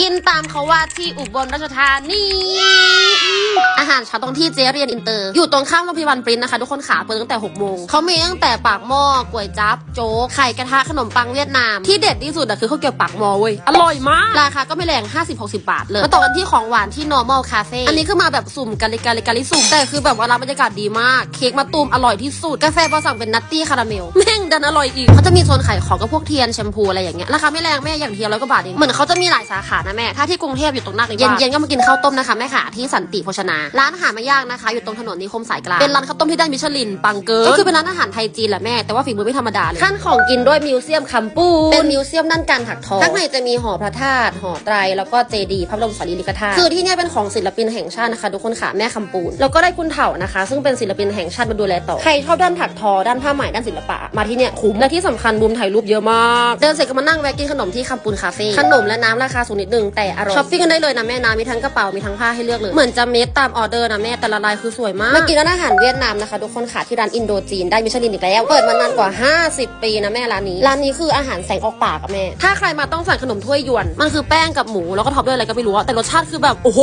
กินตามเขาว่าที่อุบลราชธานี อาหารเช้าตรงที่เจเรียนอินเตอร์ อยู่ตรงข้ามโรงพยาบาลปรินนะคะทุกคนขาเปิดตั้งแต่6โมงเขามีตั้งแต่ปากหม้อก๋วยจั๊บโจ๊กไข่กระทะขนมปังเวียดนาม ที่เด็ดที่สุดอะคือข้าวเกรี๊ยวปากหม้อเว้ยอร่อยมาก ราคาก็ไม่แรง 50-60 บาทเลยมาต่อกันที่ของหวานที่ normal cafe อันนี้คือมาแบบสุ่มกันเลยกันเลยกันเลยสุ่มแต่คือแบบว่าร้านบรรยากาศดีมาก เค้กมะตูมอร่อยที่สุดกาแฟพอสั่งเป็นนัตตี้คาราเมลแม่งดันอร่อยอีกเขาจะมีโซนขายของกับพวกเทียนแชมพูอะไรอย่างเงี้ยราคาไม่แรงแม่อย่างเทียนร้อยกว่าบาทเองเหมือนเขาจะมีหลายสาขานะแม่ถ้าที่กรุงเทพอยู่ตรงหน้าเลยเย็นๆก็มากินข้าวต้มนะคะแม่ค่ะที่สันติโภชนา ร้านอาหารไม่ยากนะคะ อยู่ตรงถนนนิคมสายกลางเป็นร้านข้าวต้มที่ได้มิชลินปังเกอร์ก็คือเป็นร้านอาหารไทยจีนแหละแม่แต่ว่าฝีมือไม่ธรรมดาเลยขั้นของกินด้วยมิวเซียมคำปูเป็นมิวเซียมด้านการถักทอข้างในจะมีหอพระธาตุหอไตรแล้วก็เจดีย์พระบรมสารีริกธาตุคือที่เนี่ยเป็นของศิลปินแห่งชาตินะคะทุกคนค่ะแม่คำปูนแล้วก็ได้คุณเถ่านะคะ ซึ่งเป็นศิลปินแห่งชาติมาดูแลต่อใครชอบด้านถักทอด้านผ้าไหมด้านศิลปะมาที่เนี่ยคุ้มและที่สำคัญมุมถ่ายรูปเยอะมากเดินเสร็จก็มานั่งแวะกินขนมที่คำปูนคาเฟ่ขนมและน้ำราคาสูงนิดนึงแต่อร่อยช้อปปิ้งกันได้เลยนะแม่นะมีทั้งกระเป๋ามีทั้งผ้าให้เลือกเลยเหมือนจะเมดตามออเดอร์นะแม่แต่ละลายคือสวยมากมากินร้านอาหารเวียดนามนะคะทุกคนค่ะที่ร้านอินโดจีนได้มิชลินอีกแล้ว เปิดมานานกว่า 50 ปีนะแม่ร้านนี้ ร้านนี้คืออาหารแสงออกปากอะแม่ ถ้าใครมาต้องสั่งขนมถ้วยหยวน มันคือแป้งกับหมูแล้วก็ท็อปด้วยอะไรก็ไม่รู้อะแต่รสชาติคือแบบโอ้โห